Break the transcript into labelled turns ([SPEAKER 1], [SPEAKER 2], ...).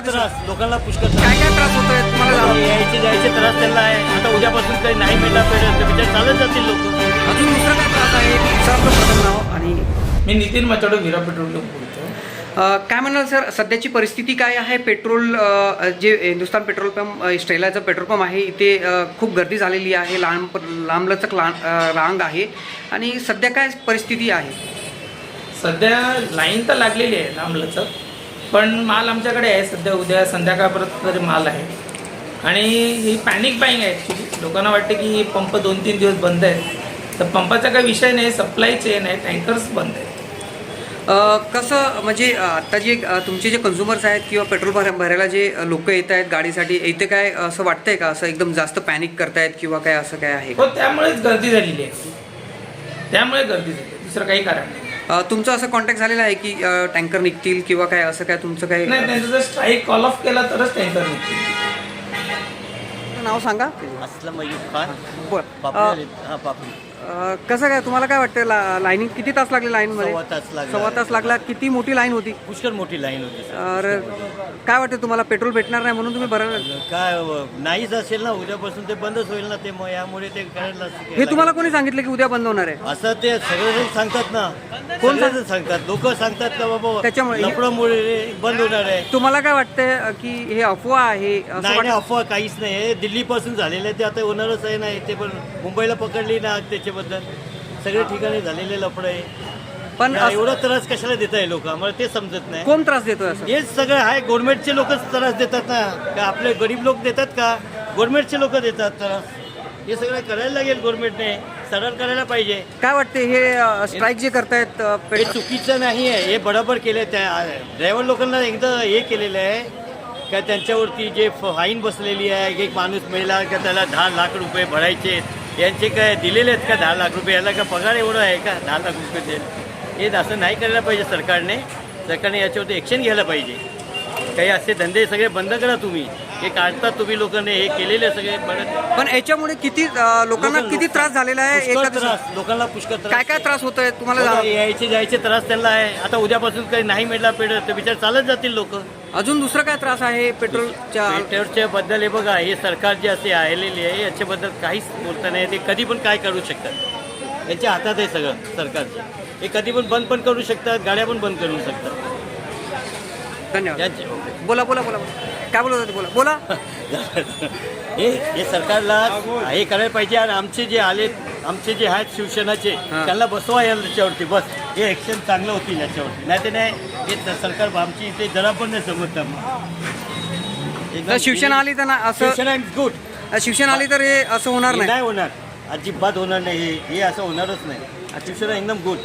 [SPEAKER 1] का
[SPEAKER 2] पुष्कळ
[SPEAKER 1] दुसरं?
[SPEAKER 2] त्रास. लोकांना पुष्कळ
[SPEAKER 1] काय काय त्रास होतोय? तुम्हाला जाणवतं?
[SPEAKER 2] यायचे जायचे त्रास त्यांना आहे. आता उद्यापासून काही नाही मिळणार पेढे तर विचार चालत जातील लोक.
[SPEAKER 1] अजून दुसरा काय त्रास आहे? आपलं प्रथम नाव आणि
[SPEAKER 3] मी नितीन मचाडो विरा पेट्रोल बोलतो.
[SPEAKER 1] अ, काय म्हणाल सर? सध्याची परिस्थिती काय आहे? पेट्रोल अ, जे हिंदुस्तान पेट्रोल पंप अ, पेट्रोल पंप आहे इथे अ, खूप गर्दी झालेली आहे. लांब लांबलचक ला अ, रांग आहे. आणि सध्या काय परिस्थिती आहे?
[SPEAKER 3] सध्या लाईन तर लागलेली आहे लांबलचक. पण माल आमच्याकडे आहे सध्या उद्या संध्याकाळपर्यंत तरी माल आहे. आणि ही पॅनिक बाईंग आहे ॲक्च्युली लोकांना वाटते की पंप दोन तीन दिवस बंद आहेत. तर पंपाचा काही विषय नाही सप्लाय चेन आहे टँकर्स बंद आहेत.
[SPEAKER 1] कसं म्हणजे अ, आता जे तुमचे जे कन्झ्युमर्स आहेत किंवा पेट्रोल भर भरायला जे लोक येत आहेत गाडीसाठी इथे काय असं वाटतंय का? असं एकदम जास्त पॅनिक करतायत किंवा काय असं काय आहे?
[SPEAKER 3] हो त्यामुळेच गर्दी झालेली आहे. त्यामुळे गर्दी झाली आहे. दुसरं काही कारण नाही.
[SPEAKER 1] तुमचं असं कॉन्टॅक्ट झालेलं आहे की टँकर निघतील किंवा काय असं काय तुमचं काय
[SPEAKER 3] नाही त्यांचं जर स्ट्राईक कॉल ऑफ केला तरच टँकर निघतील.
[SPEAKER 1] नाव सांगा.
[SPEAKER 2] असलं मयूर खान.
[SPEAKER 1] बरं. अ,
[SPEAKER 2] पापडी हा पापडी
[SPEAKER 1] अ, कसं काय तुम्हाला काय वाटतं ला लाईनिंग किती तास लागले लाईनमध्ये
[SPEAKER 2] सव्वा तास लागला.
[SPEAKER 1] सव्वा तास लागला. किती मोठी लाईन होती?
[SPEAKER 2] पुष्कळ मोठी लाईन होती सर.
[SPEAKER 1] अरे काय वाटतं तुम्हाला पेट्रोल भेटणार नाही म्हणून तुम्ही भरायला?
[SPEAKER 2] काय अ, नाहीच असेल ना उद्यापासून ते बंदच होईल ना ते मग यामुळे ते करायला
[SPEAKER 1] हे तुम्हाला कोणी सांगितलं की उद्या बंद होणार आहे?
[SPEAKER 2] असं ते सगळेजण सांगतात ना. कोण सांगतात. लोक सांगतात का बाबा
[SPEAKER 1] त्याच्यामुळे-
[SPEAKER 2] लफडामुळे बंद होणार आहे.
[SPEAKER 1] तुम्हाला काय वाटतंय अ, की हे अफवा आहे असं
[SPEAKER 2] नाही नाही अफवा काहीच नाही. हे दिल्लीपासून झालेलं आहे ते आता होणारच आहे ना ते पण मुंबईला पकडली ना त्याच्याबद्दल सगळे ठिकाणी झालेले लफड आहे.
[SPEAKER 1] पण
[SPEAKER 2] या एवढा त्रास कशाला देत आहे लोक? आम्हाला ते समजत नाही.
[SPEAKER 1] कोण त्रास देतोय असं?
[SPEAKER 2] हेच सगळं आहे. गव्हर्नमेंटचे लोकच त्रास देतात ना. का आपले गरीब लोक देतात का? गव्हर्नमेंटचे लोक देतात त्रास. हे सगळं करायला लागेल गव्हर्नमेंटने. सरळ करायला पाहिजे.
[SPEAKER 1] काय वाटते हे स्ट्राईक जे करतायत अ,
[SPEAKER 2] हे
[SPEAKER 1] पेट्रोल
[SPEAKER 2] चुकीचं नाही आहे. हे बरोबर केलं त्या ड्रायव्हर लोकांना एकदा हे केलेलं आहे का त्यांच्यावरती जे फाईन बसलेली आहे एक माणूस मेला का त्याला दहा लाख रुपये भरायचे यांचे काय दिलेले आहेत का दहा लाख रुपये? याला का पगार एवढं आहे का? दहा लाख रुपये देईल. हे असं नाही करायला पाहिजे सरकारने. सरकारने याच्यावरती ॲक्शन घ्यायला पाहिजे. काही असे धंदे सगळे बंद करा तुम्ही. हे काढतात तुम्ही लोकांनी हे केलेले सगळे बरं
[SPEAKER 1] पण याच्यामुळे किती अ, लोकांना किती त्रास झालेला आहे?
[SPEAKER 2] पुष्कळ
[SPEAKER 1] एका दिवसात?
[SPEAKER 2] त्रास लोकांना पुष्कळ त्रास.
[SPEAKER 1] काय काय त्रास होत आहे तुम्हाला जाणवतं?
[SPEAKER 2] यायचे जायचे त्रास त्यांना आहे. आता उद्यापासून काही नाही मिळणार पेट्रोल तर विचार चालत जातील लोक.
[SPEAKER 1] अजून दुसरा काय त्रास आहे पेट्रोलच्या
[SPEAKER 2] पेट्रोलच्या बद्दल हे बघा हे सरकार जे असे आलेले आहे याच्याबद्दल काहीच बोलता नाही ते कधी पण काय करू शकतात? यांच्या हातात आहे सगळं सरकारचं. हे कधी पण बंद पण करू शकतात गाड्या पण बंद करू शकतात.
[SPEAKER 1] धन्यवाद.
[SPEAKER 2] यांचे
[SPEAKER 1] बोला बोला बोला बोला. काय बोलत होते बोला. बोला.
[SPEAKER 2] हे हे सरकारला हे करायला पाहिजे आणि आमचे जे आले आमचे जे आहेत शिवसेनाचे. त्यांना बसवा याच्यावरती बस. हे ॲक्शन चांगलं होतील याच्यावरती. नाही ते नाही हे सरकार आमची इथे जरा पण नाही समजत
[SPEAKER 1] शिवसेना आली तर ना असं
[SPEAKER 2] गुड
[SPEAKER 1] शिवसेना आली तर हे असं होणार
[SPEAKER 2] नाही. होणार. अजिबात होणार नाही. हे हे असं होणारच नाही. शिवसेना एकदम गुड